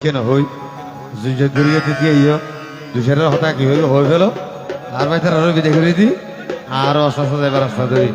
কেন? হই দুইশো দূরিয়ে দিতে ইয়ে দুশোর হতা কি হইল? হয়ে গেল? আর ভাই তার আরও বিদে করে দি আর আস্তে যাবার রাস্তা ধরি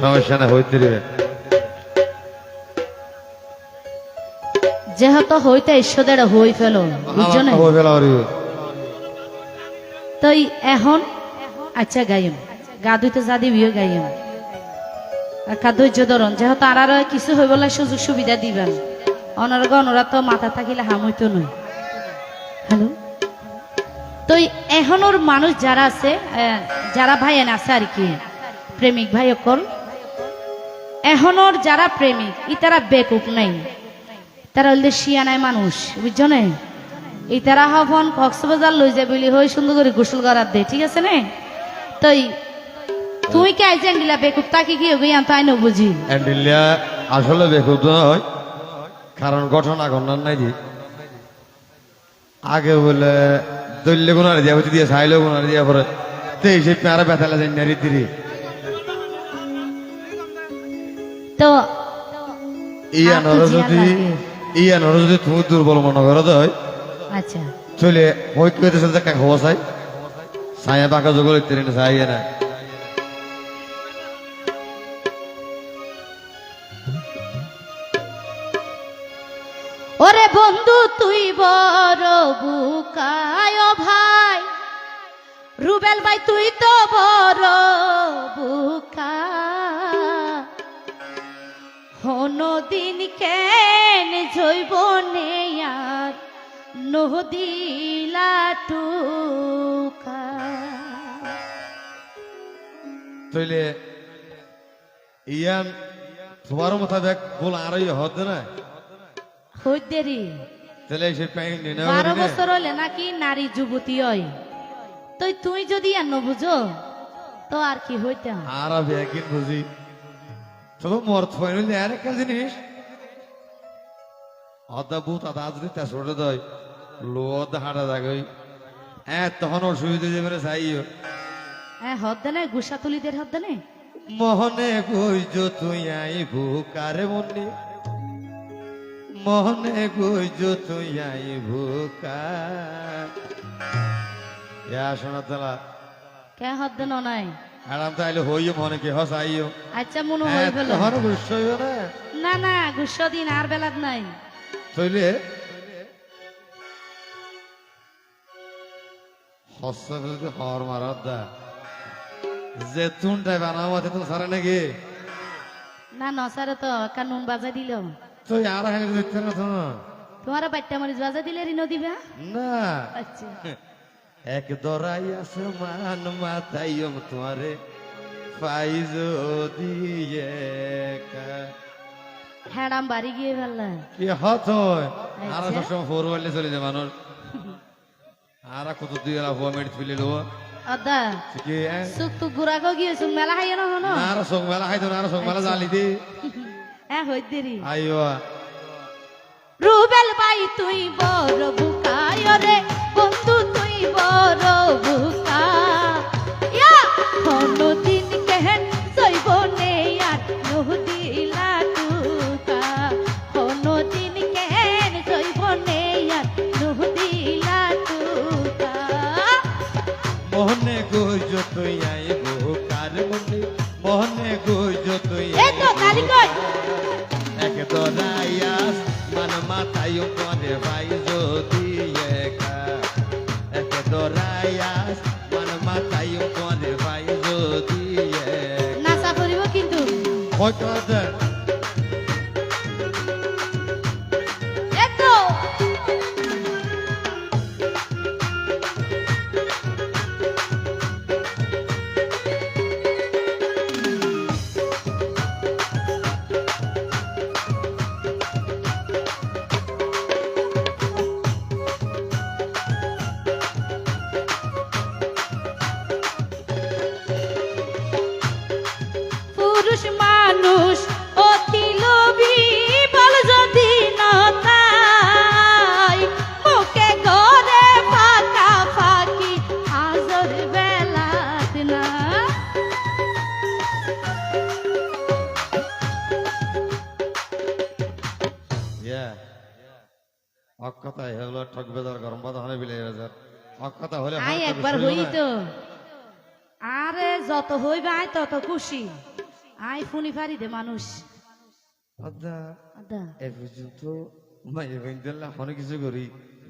সমস্যা না হইতে দিবে যেহেতু হইতে ঈশ্বরের হই ফেল বুঝছ না হয়ে গেল আর তো এই এখন আচ্ছা গাইম গা ধুইতে যা দিবিও গাইম। একা ধৈর্য ধরন যেহেতু আর আর কিছু হইব লাগে সুযোগ সুবিধা দিবেন। অনার গণরা তো মাথা থাকিলে হামইতো নয়। হ্যালো? তো এই এখনোর মানুষ যারা আছে যারা ভাই এনে আছে আর কি, প্রেমিক ভাই অকল এখনোর যারা প্রেমিক, ই তারা বেকুপ নাই। তারা হইলে শিয়ানায় মানুষ, বুঝছ না এই তারা হবন কক্সবাজার লই যাবে বলি, হই সুন্দর করে গোসল করার দে, ঠিক আছে না? তই, তুই কে আইজেন দিলা বেকুব? তাকে কি হবি আন তাই বুঝি। অ্যান্ডিলিয়া আসলে বেকুব নয় কারণ ঘটনা ঘটনার নাই যে। আগে বলে দৈল্য গুণার দিয়া হচ্ছে দিয়ে সাইলে গুণার দিয়া পরে তেই সে পেয়ারা বেতালা যাই নারী তিরি তো ইয়া নর যদি। ইয়া নর যদি তুমি দুর্বল মনে করো দেয় আচ্ছা। চলে ওই কইতে সাথে কাক হওয়া চাই। ছায়া বাঁকা জগল ইত্যাদি না ছাইয়া না ওরে বন্ধু, তুই বড় বুকায় ভাই। রুবেল ভাই, তুই তো বড় বুকা। হনদিন কেন জৈব নেয়ার নদিলা টুকা। তইলে, ইয়ান, তোমার মোতাবেক বল আরই হতে না তাহলে সে বারো বছর হলে নাকি নারী যুবতী হয়। তো তুই যদি আর বুঝো তো আর কি হইতে হয়? আর আমি একদিন বুঝি। তবে মর থইল আর একটা জিনিস। অদা বুত আদা যদি তেসরে দই লোদ হাঁটা যাগই। হ্যাঁ তখন অসুবিধা যাবে চাইও হ্যাঁ হদ্দে নাই গুসা তুলিদের হদ্দে নাই? মোহনে গুইজ তুই আই ভুকারে মনি গুইজ তুই আই ভুকা ইয়া শোনা তালা। কে হদ্দে ন নাই? আরাম তাইলে হইও মনে কি হস আইও। আচ্ছা মনে হ্যাঁ হই তখন বুঝছ না? না না গুসা দিন আর বেলাত নাই। তইলে হস্ত ফেলতে হর মারাত দা যে তুনটাই বানাও আছে তুমি সারা নাকি। না নসারে তো একটা নুন বাজা দিল। তুই আর হেলে দিতে না তো তোমার বাচ্চা মরিচ বাজা দিলে ঋণ দিবা না। আচ্ছা। এক দরাই আসমান মাথাইও তোমারে পাইজ দিয়ে হ্যাডাম বাড়ি গিয়ে ফেললা। কি হত আর আচ্ছা। সবসময় ফোর ওয়াইলে চলে যায় মানুষ। আর কত দুই এলা হওয়া মেডিট ফেলে লো কি সুখ তো গুড়াগো গিয়েছো মেলা খাইয়ে না হনো? আর সং মেলা খাইতো না আর সং মেলা জালি দি। হ্যাঁ হইদেরি আইও রুবেল ভাই তুই বড় বুকায় রে। বন্ধু তুই বড় বুকা। ইয়া দিন কেহেন সইব নে আর নহুদিলা দিন কেহেন সইব নে আর নহুদিলা তুই আইবো দরাইয়াস মান মাথায় পরে ভাই যদি একা এক দরাইয়াস মান মাথায় পরে ভাই যদি নাসা করিব কিন্তু একা একটু তাই হলো ঠকবে তার গরম কথা হলে বিলে বাজার। হক কথা হলে আই একবার হই তো। আরে যত হইবে আই তত খুশি। আই ফুনি ফারি দে মানুষ। আদা আদা। এ পর্যন্ত অনেক কিছু করি।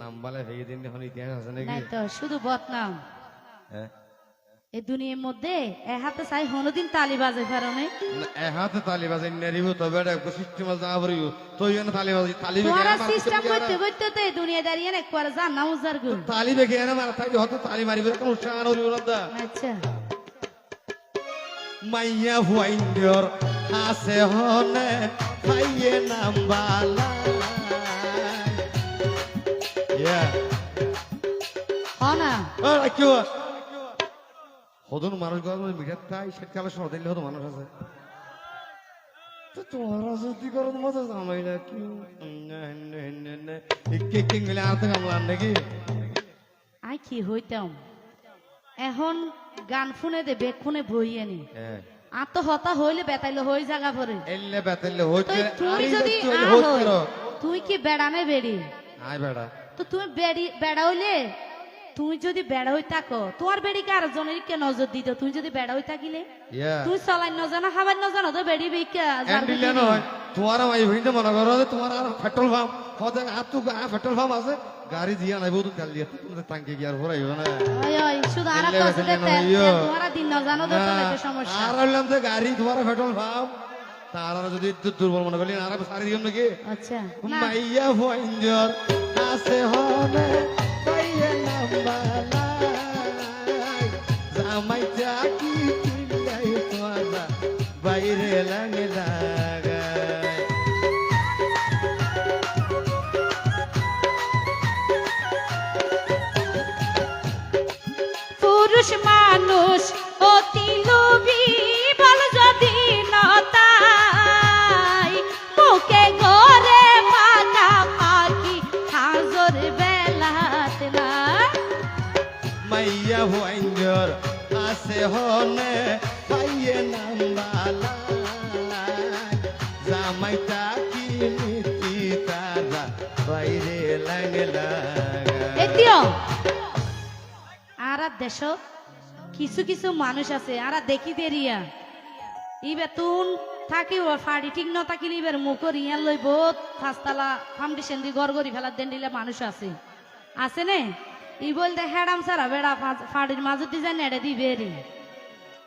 নাম বালে দিন ইতিহাস আছে নাকি? নাই তো শুধু বদনাম। হ্যাঁ? এই দুনিয়ার মধ্যে এ হাতে চাই হনোদিন তালি বাজে কারণে না, এ হাতে তালি বাজে নেরিব তবে এটা সিস্টেম যা ভরিব তো ইয়ে তালি বাজি তালি বেগে তোমারা সিস্টেম করতে এনে- তো দুনিয়া দাঁড়িয়ে না একবার জান না উজার গুল তালি বেগে এনে মারা তাই হয়তো তালি মারিবে কোনো উৎসাহ হরিব না দা। আচ্ছা। মাইয়া ফুয়াইন্দিয়র আছে হনে খাইয়ে নাম বালা ইয়া। হ না ও রাখিও হদন মানুষ গল্প মিটার তাই শীতকালে সদাইলে হতো মানুষ আছে। তো তোমরা যদি করো মজা জামাই না কি কে কে মিলে আর তো কামলার নাকি? আই কি হইতাম? এখন গান শুনে দে বইয়ে নি হইলে বেতাইলে হই জায়গা পরে এলে বেতেলে তো হইতে তুই যদি তুই কি বেড়ানে বেড়ি? আয় বেড়া। তো তুমি বেড়ি বেড়া হইলে তুই যদি বেড়া হই থাকো তোমার বেড়ি কার জনের কে নজর দিত? তুই যদি বেড়া হই থাকিলে? তুই চলাই ন জানো খাবার ন জানো তো বেড়ি বিকা তোমার মাই ভিনতে মনে করো তোমার আর পেট্রোল পাম্প হতে আর তো পেট্রোল পাম্প আছে গাড়ি দিয়া নাই বহুত তেল দিয়ে তুমি টাঙ্কি আর না। শুধু আর কষ্ট। তোমার দিন ন জানো তো সমস্যা। আর হইলাম যে গাড়ি তোমার পেট্রোল পাম্প তার আর যদি দুর্বল মনে করলি আর সারি দিও নাকি? আচ্ছা মাইয়া ভয়ঞ্জর আছে হবে মানুষ অতি লোভী বল যদি নতাই মুখে ঘরে মাথা পাখি হাজর বেলাত না মাইয়া ভয়ঞ্জর আছে হনে পাইয়ে নাম্বালাই জামাই চাকি নীতি তারা বাইরে আর দেশ কিছু কিছু মানুষ আছে আর দেখি দেরিয়া। ইবে তুন থাকি ও ফাড়ি ঠিক ন থাকিলে ইবের মুখর ইয়ার লই বহুত ফাঁসতালা ফাউন্ডেশন দি গড় গড়ি ফেলার দেন দিলে মানুষ আছে। আছে নে? ই বলতে হেডাম সারা বেড়া ফাড়ির মাঝে দি জানি এটা দি বেরি।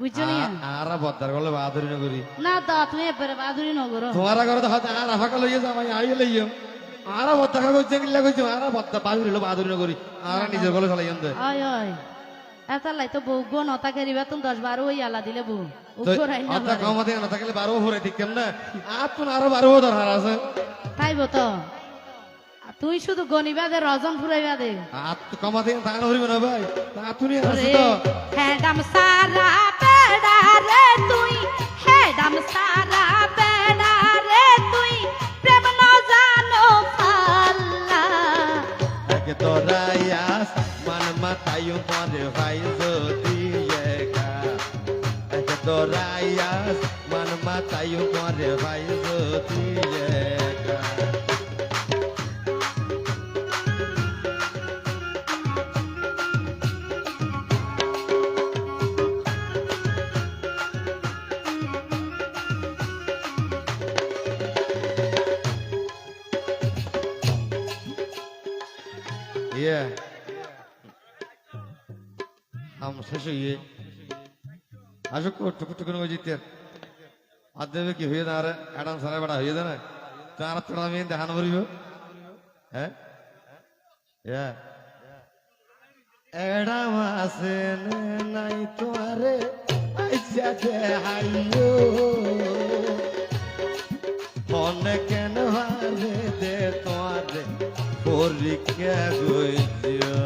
বুঝছ নি? আর বদ্দার গলে বাহাদুরি নগরী। না তুমি এবারে বাদুরি নগর। তোমারা ঘরে তো হয়তো আর আফাকা লইয়ে যাও আমি আইয়ে লইয়ে আর বদ্দা কইছে কিল্লা কইছে আর বদ্দা বাহাদুরি লো বাহাদুরি নগরী। আর নিজের গলে এত লাই তো বউ গো নতা করিবা তুমি দশ বারো ওই আলা দিলে বউ। না পারে। কমাতে না থাকলে বারো ভরে ঠিক কেমন? আর তো আরও বারো দরকার আছে। তাইব তো। তুই শুধু গনিবা দে রজন ফুরাইবা দে। আর তো কমাতে তা হরিব না ভাই। তা তুমি আছে তো। হেডাম সারা বেড়া রে তুই হেডাম সারা বেড়া রে তুই প্রেম ন জানো ফাল্লা একে তো রায়াস মান মাথায়ু পরে ভাই যদি একা একে তো রায়াস মান মাথায়ু পরে ভাই যদি একা Yeah. हम শেষ হইয়ে আসো টুকু টুকু নয় জিতে আর দেবে কি না আরে অ্যাডাম সারা বেড়া হয়ে না তো আর তোরা আমি দেখানো করিব হ্যাঁ হ্যাঁ অ্যাডাম আছে নাই তোমারে আইসা দেখাইও মনে কেন হারে দে তোমারে পরীক্ষা গইছিও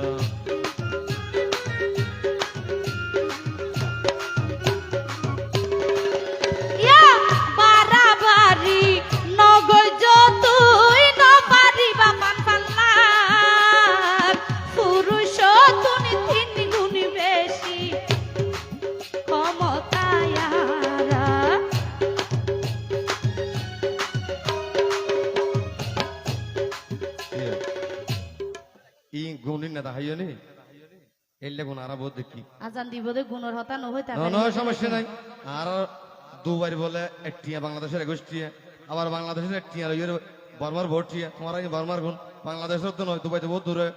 না তাহাইও নি? এলে গুণ আর বোধ দেখি। আজান দিব দে গুণর হতা নহই না না সমস্যা নাই। আর দুবার বলে একটিয়া বাংলাদেশের একুশ টিয়া আবার বাংলাদেশের একটিয়া রইয়ের বর্মার ভোট টিয়া তোমার আগে বর্মার গুণ বাংলাদেশের তো নয় দুবাইতে বহুত দূরে।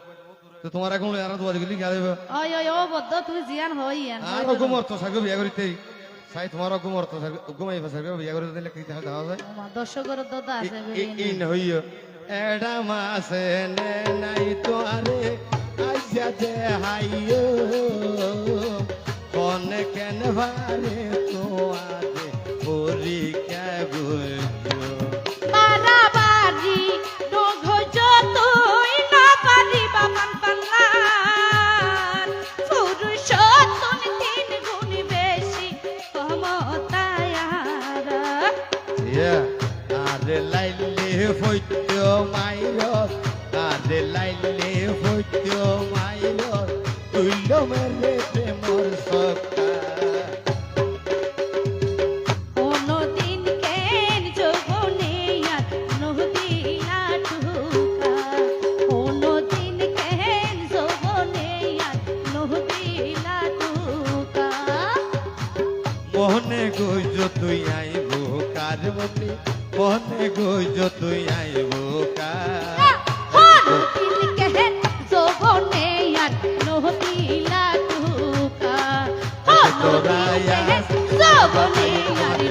তো তোমার এখন আর দুবার গেলি গেলে ওই ওই ও বদ্ধ তুই জিয়ান হই আর অগুম অর্থ থাকবে বিয়া করিতে। সাই তোমার অগুম অর্থ থাকবে বিয়া করিতে দিলে কি দেখা যায়? দর্শকের দদা আছে হইও। এডা মাসে নাই তো আরে। আইসা দে হাইও কোন কেন ভারে তো আরে ওরি কে বুঝো বাড়াবাড়ি নঘজ তুই না পারি বামান পাল্লার লাইলে হইতো মাইল তুইল মেরে কোনদিন কেন যোগনে আর